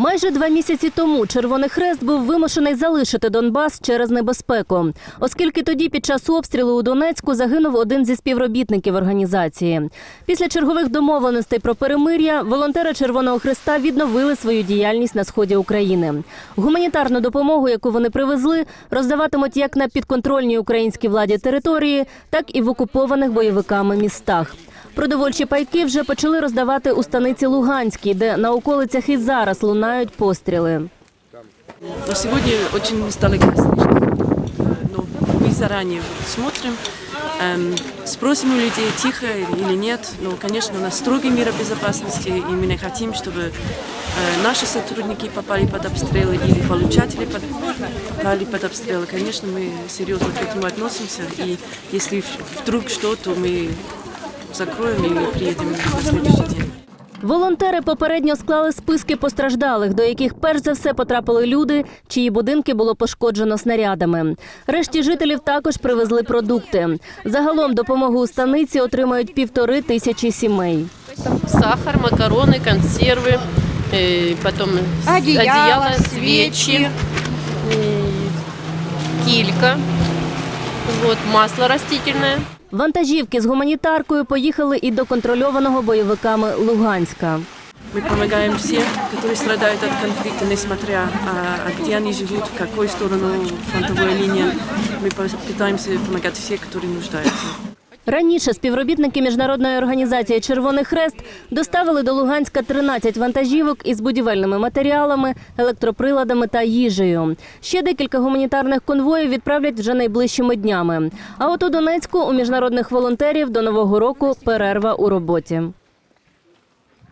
Майже два місяці тому Червоний Хрест був вимушений залишити Донбас через небезпеку, оскільки тоді під час обстрілу у Донецьку загинув один зі співробітників організації. Після чергових домовленостей про перемир'я волонтери Червоного Хреста відновили свою діяльність на сході України. Гуманітарну допомогу, яку вони привезли, роздаватимуть як на підконтрольній українській владі території, так і в окупованих бойовиками містах. Продовольчі пайки вже почали роздавати у станиці Луганській, де на околицях і зараз лунають постріли. Но сегодня очень стало краснее. Но мы заранее смотрим, эм, спросим у людей, тихо или нет. Но, конечно, у нас строгие меры безопасности, и мы не хотим, чтобы э, наши сотрудники попали под обстрелы или получатели под- попали под обстрелы. Конечно, мы серьезно к этому относимся, и если вдруг что, то мы закроем и приедем на следующий день. Волонтери попередньо склали списки постраждалих, до яких перш за все потрапили люди, чиї будинки було пошкоджено снарядами. Решті жителів також привезли продукти. Загалом допомогу у станиці отримають півтори тисячі сімей. сахар, макароны, консервы, э, потом с- Одеяло, вот, масло растительное. Вантажівки з гуманітаркою поїхали і до контрольованого бойовиками Луганська. Мы помогаем всем, которые страдают от конфликта, несмотря а, а где они живут, в какой сторону фронтовой линии. Мы по- пытаемся помогать всем, которые нуждаются. Раніше співробітники міжнародної організації Червоний Хрест доставили до Луганська 13 вантажівок із будівельними матеріалами, електроприладами та їжею. Ще декілька гуманітарних конвоїв відправлять вже найближчими днями. А от у Донецьку у міжнародних волонтерів до нового року перерва у роботі.